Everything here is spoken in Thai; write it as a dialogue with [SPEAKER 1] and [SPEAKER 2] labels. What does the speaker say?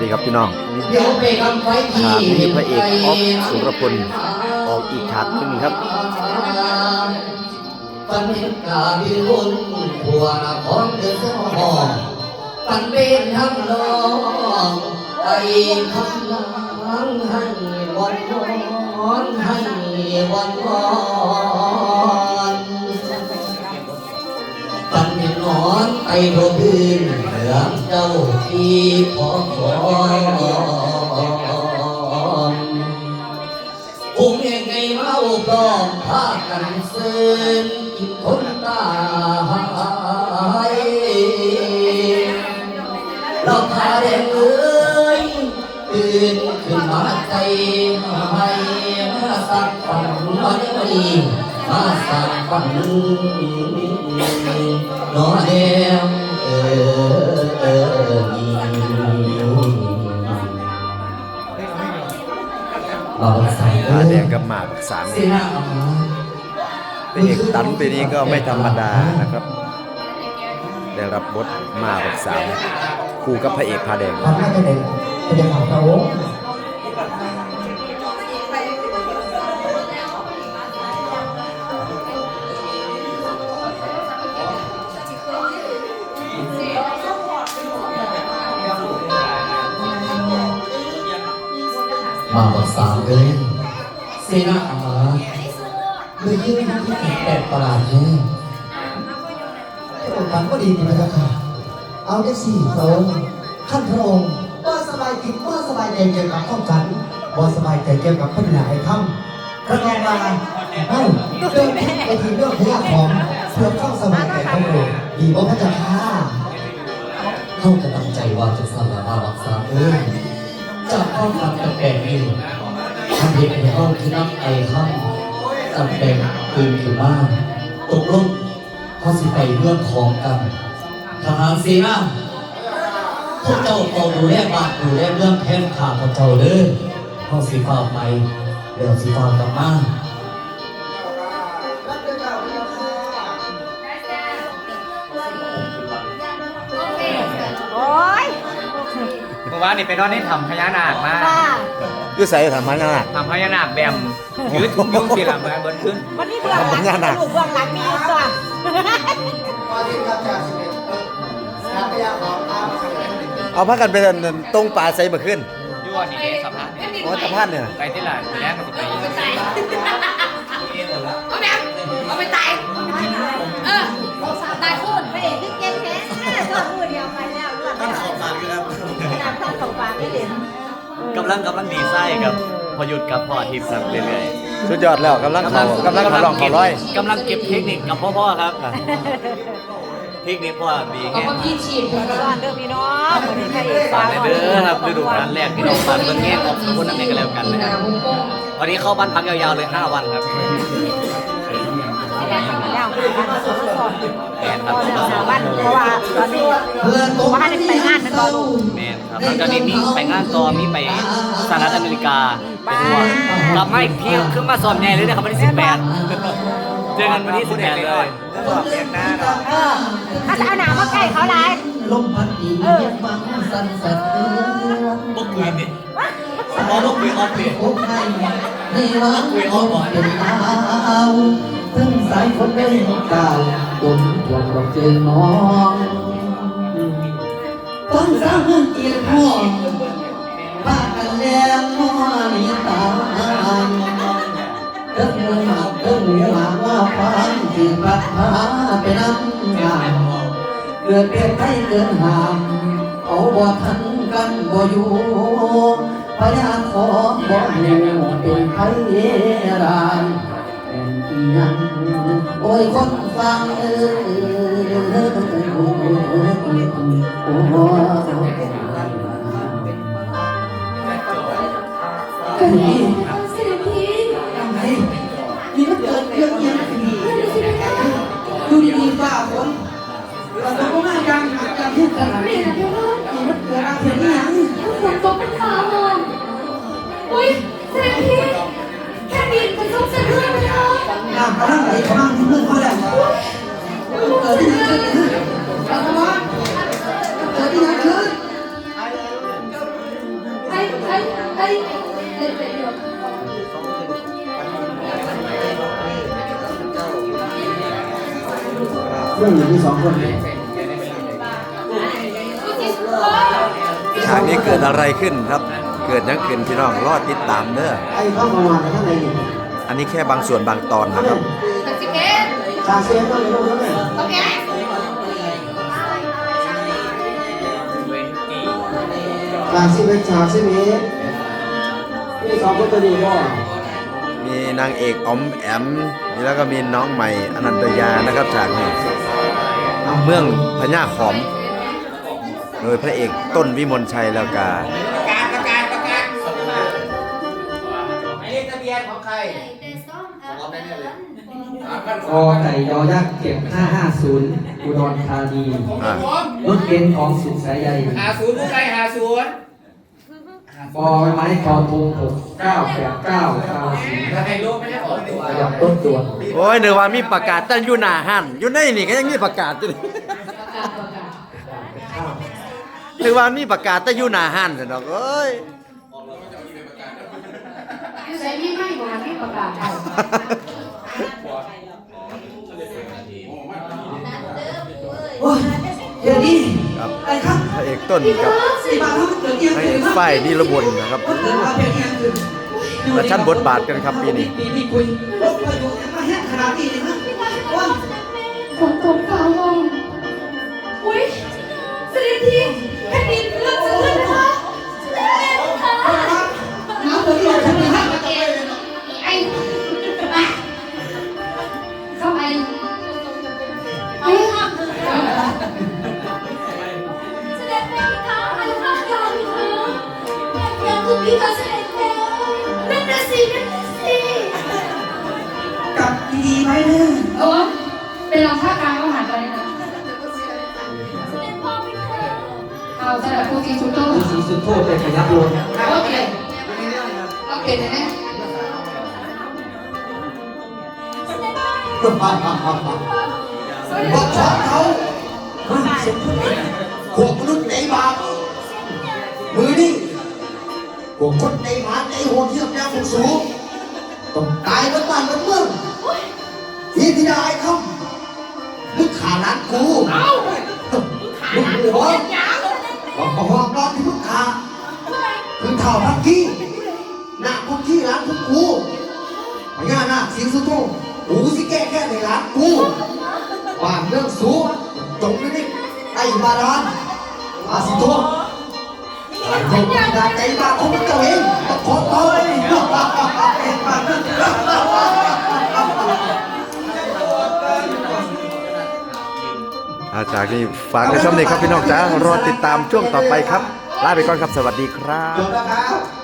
[SPEAKER 1] ดีครับพี่น้อง
[SPEAKER 2] เดี๋ยวไปทำไฟที่
[SPEAKER 1] ฉากนี้พระเอกออฟสุรพลออกอีกฉากหนึ่งครับ
[SPEAKER 2] ปันเห็นกาบิลุนหัวนาครเดือดร้อนปันเป็นทำนองไปคำลังให้วันวอนให้วันวอนปันเห็นนอนไปบนพื้นเหลืองเจ้าที่พอคอย ผมเองไงมาตองพากันซื้นกินคนตายเราพาแดงเอ้ยตื่นขึ้นมาใจให้มาสักฝันมาเดี๋ยวนี้มาสักฝันนอนแดงเออ เออนี่เราใส่
[SPEAKER 1] ตาแดงกับหมากสาม
[SPEAKER 2] เสียง
[SPEAKER 1] พระเอกตันปีนี้ก็ไม่ธรรมดานะครับ ได้รับบทหมากสามคู่กับพระเอกพาแดง
[SPEAKER 2] ทำให้กันเองเป็นอย่างของพระองค์ มาบอกสามเลยเซนาอามาเลยยิ่งที่แปลกประหลาดแท้พระองค์ทำก็ดีดีนะเจ้าค่ะ เอาได้สี่พระองค์ท่านพระองค์ว่าสบายจิตว่าสบายใจเกี่ยวกับข้องกันว่าสบายใจเกี่ยวกับพัฒนาไอ้ถ้ำพระองค์มาเอ้าเรื่องที่ไปทีเรื่องพยาของเพื่อเข้าสบายใจของเราดีบ่พระเจ้าค่ะเข้าจะตั้งใจว่าจะสร้างมารักษาเอ้ย จากข้อความตะแกรงนี้ท่านเห็นในห้องที่นั่งไอ้ถ้ำตะแกรงตื่นขึ้นมาตกลงเขาสิไปเรื่องของกันทหารสีน้ำพวกเจ้าต้องดูแลบ้านดูแลเรื่องแทนข่าพเจ้าเด้อห้องสีฟ้าไปเดี๋ยวสีฟ้ากลับมา
[SPEAKER 3] วานนี่ไปนอนในถ้ำพญานาคมา
[SPEAKER 4] ค่ะ
[SPEAKER 1] คือใส่ถามมาหน้า
[SPEAKER 3] ถ้ำพญานาคแบมยืดยุ่งสิละมาเบิดขึ้น
[SPEAKER 4] วันนี้เบื้องหลังสรุปเบื้องหลังมีอยู่จ้ะ
[SPEAKER 1] เอาพักกันไปตรงป่าใส่มาขึ้น
[SPEAKER 3] ยั่วนี่เด้สะพานนี่
[SPEAKER 1] โอ้ตะพานเนี่ย
[SPEAKER 3] ไปที่ไหนแรกก็จะไป
[SPEAKER 5] เอ
[SPEAKER 4] ลังกำ
[SPEAKER 6] ลังดีไส้กับพอหยุดกับพอทิพย์ครับเรื่อย
[SPEAKER 1] สุดยอดแล้วกำลัง
[SPEAKER 6] ๆ
[SPEAKER 1] เขากำลังเขาลองเขาร้อย
[SPEAKER 6] กำลังเก็บเทคนิคกับพ่อพ่อครับเทคนิคพ่อดี
[SPEAKER 5] เอา
[SPEAKER 6] แฮะ
[SPEAKER 5] คนที่ฉีด
[SPEAKER 4] ก่อนเด้อพี่น้องวันนี้พระเอกฝาก
[SPEAKER 6] เด้อครับฤดูกาลแรกที่เราฟันเบิ่งแง่ออกคนนั้นเองก็แล้วกันนะครับวันนี้เข้าบ้านพักยาวๆเลย 5 วันครับ แม่นครับ
[SPEAKER 4] หาบ้านเพราะว่าตอนนี้ว่าให้ไปงานนั่นก็ลูก
[SPEAKER 6] แม่นครับแล้วตอนนี้มีไปงานต่อมีไปสหรัฐอเมริกาไปทัวร์กลับมาอีกทีคือมาสอบใหญ่เลยนะครับวันที่18เจอกันวันที่18เลย
[SPEAKER 4] เออถ้าจะเอาหนามาใกล้เขาไร
[SPEAKER 2] ลมพัดดีฟังสั่นสั่น
[SPEAKER 6] พวกคุยดิพอพวกคุยออฟดิ
[SPEAKER 2] โอ้ใครในวันออกเป็นดาวถึงสายฝนได้กล่าวดม ทวงดอกเจอน้องฟังสามเกียรติพ่อพากันแล้วน้อมีตาเดินมือหาเดินมือหาว่าฟังที่พัดพาไปน้ำงานเกิดเปลี่ยนไปเกินหามเอาบ่ทันกันบ่อยู่พยาขอบ่อยู่เป็นไผรายเป็นอีหยังโอ้ยคน ฟังเอ้ยโอ้โหก็นี่
[SPEAKER 5] เสด็จพี่
[SPEAKER 2] ยังไงนี่มันเกิดเรื่องยังดีดูดีๆฝ่าฝนเราต้องมาการการพูดกัน
[SPEAKER 5] เปลี่ยนอะไรบ้าง
[SPEAKER 2] นี่มันเกิดอะไรขึ้นอีหยัง
[SPEAKER 5] ฝนตกเป็นฟ้าหมอนอุ้ยเสด็จพี่แค่ดินมันต้องเส้นเรื่องเลย
[SPEAKER 2] น้ำกำลังไหลเข้ามาที่เมืองเขาแล้วเกิดที่ไหนขึ้นรัฐบาลเกิดที่ไหนขึ้น
[SPEAKER 5] ยเอ้ยเดี๋ยวเดี๋ยวเดี๋ยว
[SPEAKER 7] เรื่องอยู่ที่สองคน
[SPEAKER 1] ฉากนี้เกิดอะไรขึ้นครับ เกิดยังขึ้นพี่น้องรอดติดตามเด้อ
[SPEAKER 7] ไอ้เข้ามาวันข้างในนี่
[SPEAKER 1] อันนี้แค่บางส่วนบางตอนนะครับ
[SPEAKER 5] ตัดสิเกต
[SPEAKER 7] ชาเซียนต้องอยู่ตรงนั้นเลย
[SPEAKER 5] โอเค
[SPEAKER 7] ชาซีเป็นชาซีเมตรนี่สองคนตัวนี้ก็
[SPEAKER 1] มีนางเอกออมแอมนี่แล้วก็มีน้องใหม่อนันตยานะครับฉากนี้เมืองพญาขอม โดยพระเอกต้นวิมลชัยแล้วกา
[SPEAKER 3] ประกาศประกาศประกาศหมายเลขทะเบียนของใคร
[SPEAKER 2] กอไก่ยอยักษ์เก็บ550อุดรธานี
[SPEAKER 1] อ่า
[SPEAKER 2] รถเก๋งของสุขสายใย
[SPEAKER 3] หาศูนย์ผู้ใครหาศูนย์
[SPEAKER 2] ปอไม้คอทง6989คาวสี
[SPEAKER 3] ใครรู้ไม่ได้ออกตัว
[SPEAKER 2] ขยับต้นตัว
[SPEAKER 1] โอ้ยเดี๋ยวว่ามีประกาศแต่อยู่หน้าหันอยู่ในนี่ก็ยังมีประกาศอยู่เลยหรือว่ามีประกาศแต่อยู่หน้าหันสิดอกเอ้ย
[SPEAKER 5] อยู่ใส่พี่ไม่บอกพี่ประกาศเอา
[SPEAKER 7] โอ้ยเดี๋ยวนี้
[SPEAKER 1] ครับ
[SPEAKER 7] ไอ้ครับ
[SPEAKER 1] พระเอกต้นกับ
[SPEAKER 7] สี่บาทเขาเกิดเอียง
[SPEAKER 1] พระ
[SPEAKER 7] คื
[SPEAKER 1] เอนกฝ้ายนิรบนนะครับ
[SPEAKER 7] เขาเกิดมาเป็นเอียงคืน
[SPEAKER 1] ประชันบทบาทกันครับปีนี้
[SPEAKER 7] ปีที่คุยโลกประโยชน์มาแห้งขนาดนี้เลยนะว่า
[SPEAKER 5] ฝนตกฟ้าลงอุ้ยเสด็จพี่ อยากคือพี่คะเสด็จพี่นั่นน่ะสินั่นน่ะสิ
[SPEAKER 7] กลับดีๆไหมเนี่ย
[SPEAKER 5] โอ้เป็นรองท่ากลางก็หันไปนะเอาสำหรับพวกกินชุดโต้
[SPEAKER 2] มีสีสุดโทษแต่ขยับลง
[SPEAKER 5] โอเคโอเคนะเนี่ย
[SPEAKER 7] บอกชอบเขามันสมควรพวกมนุษ พวกคนในหมาในโหดเที่ยมยาพวกสูงต้องตายกันบ้านกันเมืองที่ที่ได้คำมึงขานัดกูมึงหัวบอกบอกบอกรอที่มึงขาคือเท่าพักกี้หน้าพักกี้ร้านพวกกูพญานาคสิงสุโธกูสิแก้แค่ในร้านกูบ้านเรื่องสูงจงไม่ได้ไอ้บาดาลอาสิโต ไอ้คนที่ได้ใจบาของมันตัวเองต้องขอโทษเลย
[SPEAKER 1] อาจากนี้ฝากในช่องนี้ครับพี่น้องจ้ารอติดตามช่วงต่อไปครับ ลาไปก่อนครับสวัสดี
[SPEAKER 7] ครับ